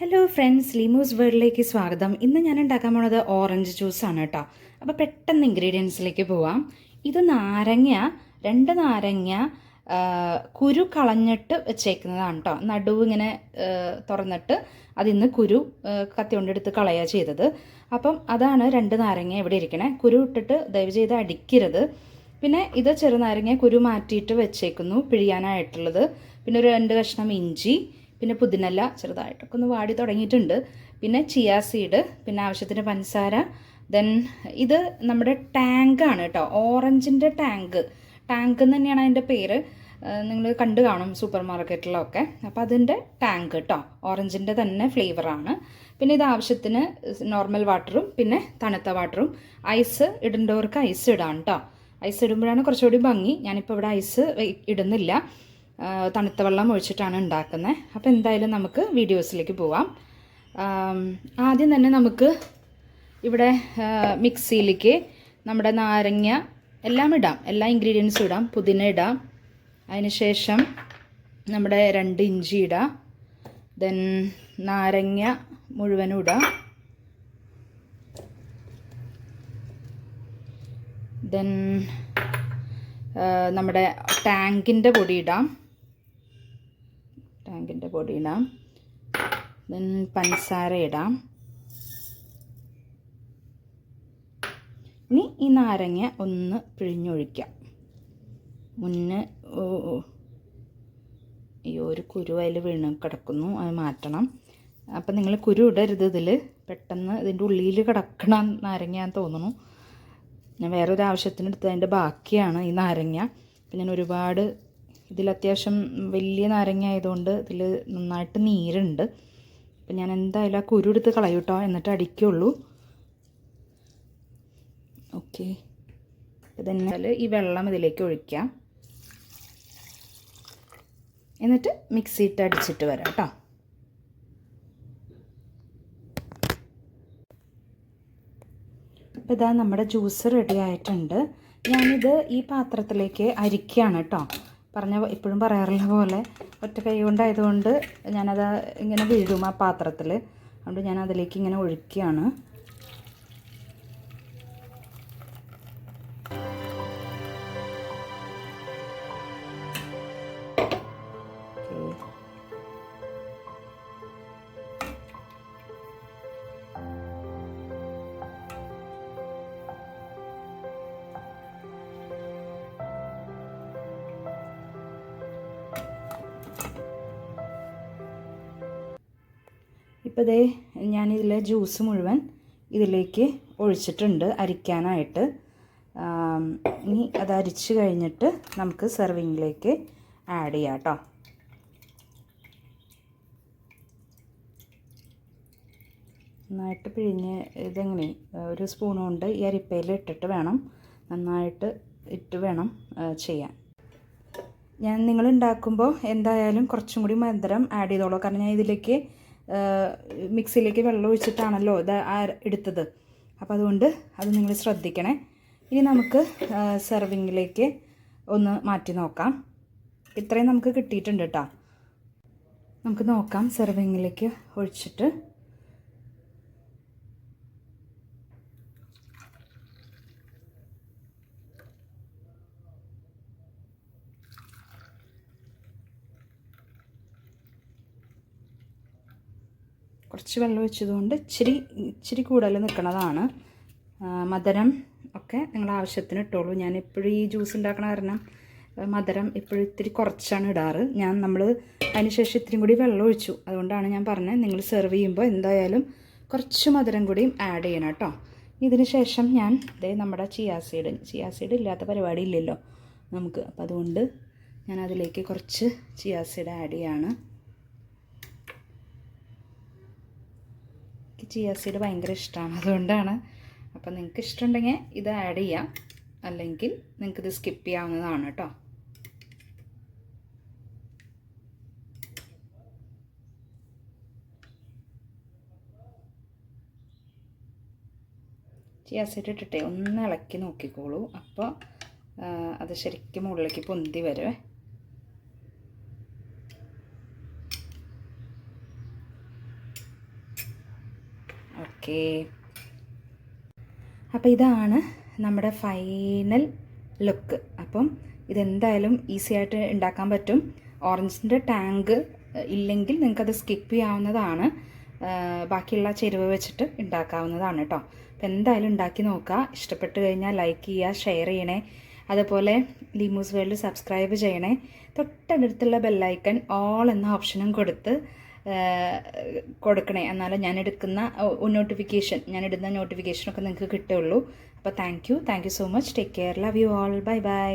Hello friends ലീമൂസ് വേൾഡിലേക്ക് സ്വാഗതം. ഇന്ന് ഞാൻ ഉണ്ടാക്കാൻ പോണത് ഓറഞ്ച് ജ്യൂസ് ആണ് കേട്ടോ അപ്പോൾ പെട്ടെന്ന് ഇൻഗ്രീഡിയൻസിലേക്ക് പോവാം. ഇത് നാരങ്ങ രണ്ട് നാരങ്ങ കുരു കളഞ്ഞിട്ട് വെച്ചേക്കുന്നതാണ് കേട്ടോ നടുവ് ഇങ്ങനെ തുറന്നിട്ട് അതിന്ന് കുരു കത്തി കൊണ്ടെടുത്ത് കളയുക ചെയ്തത്. അപ്പം അതാണ് രണ്ട് നാരങ്ങ ഇവിടെ ഇരിക്കണേ. കുരു ഇട്ടിട്ട് ദയവ് ചെയ്ത് അടിക്കരുത്. പിന്നെ ഇത് ചെറുനാരങ്ങ കുരു മാറ്റിയിട്ട് വെച്ചേക്കുന്നു പിഴിയാനായിട്ടുള്ളത്. പിന്നെ ഒരു രണ്ട് കഷ്ണം ഇഞ്ചി പിന്നെ പുതിനല്ല ചെറുതായിട്ടൊക്കെ ഒന്ന് വാടി തുടങ്ങിയിട്ടുണ്ട്. പിന്നെ ചിയാ സീഡ് പിന്നെ ആവശ്യത്തിന് പഞ്ചസാര. ദെൻ ഇത് നമ്മുടെ ടാങ്ക് ആണ് കേട്ടോ ഓറഞ്ചിന്റെ ടാങ്ക്. ടാങ്ക് എന്ന് തന്നെയാണ് അതിന്റെ പേര്. നിങ്ങൾ കണ്ടു കാണും സൂപ്പർ മാർക്കറ്റിലൊക്കെ അപ്പോൾ അതിന്റെ ടാങ്ക് കേട്ടോ ഓറഞ്ചിന്റെ തന്നെ ഫ്ലേവറാണ് പിന്നെ ഇത് ആവശ്യത്തിന് നോർമൽ വാട്ടറും പിന്നെ തണുത്ത വാട്ടറും ഐസ് ഇടേണ്ടവർക്ക് ഐസ് ഇടാം കേട്ടോ ഐസ് ഇടുമ്പോഴാണ് കുറച്ചുകൂടി ഭംഗി. ഞാനിപ്പോൾ ഇവിടെ ഐസ് ഇടുന്നില്ല. തണുത്ത വെള്ളം ഒഴിച്ചിട്ടാണ് ഉണ്ടാക്കുന്നത് അപ്പോൾ എന്തായാലും നമുക്ക് വീഡിയോസിലേക്ക് പോവാം. ആദ്യം തന്നെ നമുക്ക് ഇവിടെ മിക്സിയിലേക്ക് നമ്മുടെ നാരങ്ങ എല്ലാം ഇടാം. എല്ലാ ഇൻഗ്രീഡിയൻസും ഇടാം. പുതിന ഇടാം. അതിനുശേഷം നമ്മുടെ രണ്ട് ഇഞ്ചി ഇടാം. ദെൻ നാരങ്ങ മുഴുവനും ഇടാം. ദെൻ നമ്മുടെ ടാങ്കിന്റെ പൊടി ഇടാം. ടാങ്കിന്റെ പൊടി ഇടാം. ദെൻ പഞ്ചസാര ഇടാം. ഇനി ഈ നാരങ്ങ ഒന്ന് പിഴിഞ്ഞൊഴിക്കാം. മുന്നേ. അയ്യോ ഒരു കുരു അതിൽ വീണ് കിടക്കുന്നു അത് മാറ്റണം. അപ്പം നിങ്ങൾ കുരു ഇടരുത് ഇതിൽ. പെട്ടെന്ന് ഇതിന്റെ ഉള്ളിൽ കിടക്കണ നാരങ്ങയാന്ന് തോന്നുന്നു. ഞാൻ വേറൊരു ആവശ്യത്തിന് എടുത്തതിന്റെ ബാക്കിയാണ് ഈ നാരങ്ങ. അപ്പം ഞാൻ ഒരുപാട് ഇതിൽ അത്യാവശ്യം വലിയ നാരങ്ങ ആയതുകൊണ്ട് ഇതിൽ നന്നായിട്ട് നീരുണ്ട്. അപ്പം ഞാൻ എന്തായാലും ആ കുരുടുത്ത് കളയൂട്ടോ എന്നിട്ട് അടിക്കുള്ളൂ. ഓക്കെ. ഇതെന്നാൽ ഈ വെള്ളം ഇതിലേക്ക് ഒഴിക്കാം. എന്നിട്ട് മിക്സിയിട്ട് അടിച്ചിട്ട് വരാം കേട്ടോ. അപ്പോൾ ഇതാ നമ്മുടെ ജ്യൂസ് റെഡി ആയിട്ടുണ്ട്. ഞാനിത് ഈ പാത്രത്തിലേക്ക് അരിക്കുകയാണ് കേട്ടോ. പറഞ്ഞ ഇപ്പോഴും പറയാറുള്ള പോലെ ഒറ്റ കൈ കൊണ്ടായതുകൊണ്ട് ഞാനത് ഇങ്ങനെ വീഴും ആ പാത്രത്തിൽ അതുകൊണ്ട് ഞാൻ അതിലേക്ക് ഇങ്ങനെ ഒഴിക്കുകയാണ് ഇപ്പോൾ ദേ ഞാനിതിലെ ജ്യൂസ് മുഴുവൻ ഇതിലേക്ക് ഒഴിച്ചിട്ടുണ്ട് അരിക്കാനായിട്ട്. ഇനി അത് അരിച്ച് കഴിഞ്ഞിട്ട് നമുക്ക് സെർവിങ്ങിലേക്ക് ആഡ് ചെയ്യാം കേട്ടോ. നന്നായിട്ട് പിഴിഞ്ഞ് ഇതെങ്ങനെ ഒരു സ്പൂൺ കൊണ്ട് ഈ അരിപ്പയിൽ ഇട്ടിട്ട് വേണം നന്നായിട്ട് ഇട്ട് വേണം ചെയ്യാൻ. ഞാൻ നിങ്ങൾ ഉണ്ടാക്കുമ്പോൾ എന്തായാലും കുറച്ചും കൂടി മധുരം ആഡ് ചെയ്തോളൂ. കാരണം ഞാൻ ഇതിലേക്ക് മിക്സിയിലേക്ക് വെള്ളം ഒഴിച്ചിട്ടാണല്ലോ ഇത് എടുത്തത്. അപ്പോൾ അതുകൊണ്ട് അത് നിങ്ങൾ ശ്രദ്ധിക്കണേ. ഇനി നമുക്ക് സെർവിങ്ങിലേക്ക് ഒന്ന് മാറ്റി നോക്കാം. ഇത്രയും നമുക്ക് കിട്ടിയിട്ടുണ്ട് കേട്ടോ. നമുക്ക് നോക്കാം സെർവിങ്ങിലേക്ക് ഒഴിച്ചിട്ട്. കുറച്ച് വെള്ളം ഒഴിച്ചതുകൊണ്ട് ഇച്ചിരി ഇച്ചിരി കൂടുതൽ നിൽക്കുന്നതാണ് മധുരം ഒക്കെ നിങ്ങളുടെ ആവശ്യത്തിന് ഇട്ടോളൂ. ഞാൻ എപ്പോഴും ഈ ജ്യൂസ് ഉണ്ടാക്കണ കാരണം മധുരം എപ്പോഴും ഇത്തിരി കുറച്ചാണ് ഇടാറ്. ഞാൻ നമ്മൾ അതിനുശേഷം ഇത്തിരി കൂടി വെള്ളം ഒഴിച്ചു. അതുകൊണ്ടാണ് ഞാൻ പറഞ്ഞത് നിങ്ങൾ സെർവ് ചെയ്യുമ്പോൾ എന്തായാലും കുറച്ച് മധുരം കൂടി ആഡ് ചെയ്യണം കേട്ടോ. ഇതിന് ശേഷം ഞാൻ ഇതേ നമ്മുടെ ചിയാ സീഡ് ചിയാ സീഡ് ഇല്ലാത്ത പരിപാടി ഇല്ലല്ലോ നമുക്ക്. അപ്പോൾ അതുകൊണ്ട് ഞാൻ അതിലേക്ക് കുറച്ച് ചിയാ സീഡ് ആഡ് ചെയ്യാണ്. ചിയ സീഡ് ഭയങ്കര ഇഷ്ടമാണ് അതുകൊണ്ടാണ്. അപ്പം നിങ്ങൾക്ക് ഇഷ്ടമുണ്ടെങ്കിൽ ഇത് ആഡ് ചെയ്യാം. അല്ലെങ്കിൽ നിങ്ങൾക്കിത് സ്കിപ്പ് ചെയ്യാവുന്നതാണ് കേട്ടോ ചിയ സീഡ് ഇട്ടിട്ടേ ഒന്ന് ഇളക്കി നോക്കിക്കോളൂ. അപ്പോൾ അത് ശരിക്കും മുകളിലേക്ക് പൊന്തി വരുവേ ഓക്കേ. അപ്പോൾ ഇതാണ് നമ്മുടെ ഫൈനൽ ലുക്ക് അപ്പം ഇതെന്തായാലും ഈസി ആയിട്ട് ഉണ്ടാക്കാൻ പറ്റും. ഓറഞ്ചിന്റെ ടാങ്ക് ഇല്ലെങ്കിൽ നിങ്ങൾക്കത് സ്കിപ്പ് ചെയ്യാവുന്നതാണ്. ബാക്കിയുള്ള ചേരുവ വെച്ചിട്ട് ഉണ്ടാക്കാവുന്നതാണ് കേട്ടോ. അപ്പോൾ എന്തായാലും ഉണ്ടാക്കി നോക്കുക. ഇഷ്ടപ്പെട്ട് കഴിഞ്ഞാൽ ലൈക്ക് ചെയ്യുക ഷെയർ ചെയ്യണേ. അതുപോലെ ലിമൂസ് വേൾഡ് സബ്സ്ക്രൈബ് ചെയ്യണേ. തൊട്ടടുത്തുള്ള ബെല്ലൈക്കൺ ഓൾ എന്ന ഓപ്ഷനും കൊടുത്ത് കൊടുക്കണേ. എന്നാലും ഞാൻ എടുക്കുന്ന നോട്ടിഫിക്കേഷൻ ഞാൻ ഇടുന്ന നോട്ടിഫിക്കേഷനൊക്കെ നിങ്ങൾക്ക് കിട്ടുള്ളൂ. അപ്പോൾ thank you thank you so much take care love you all bye bye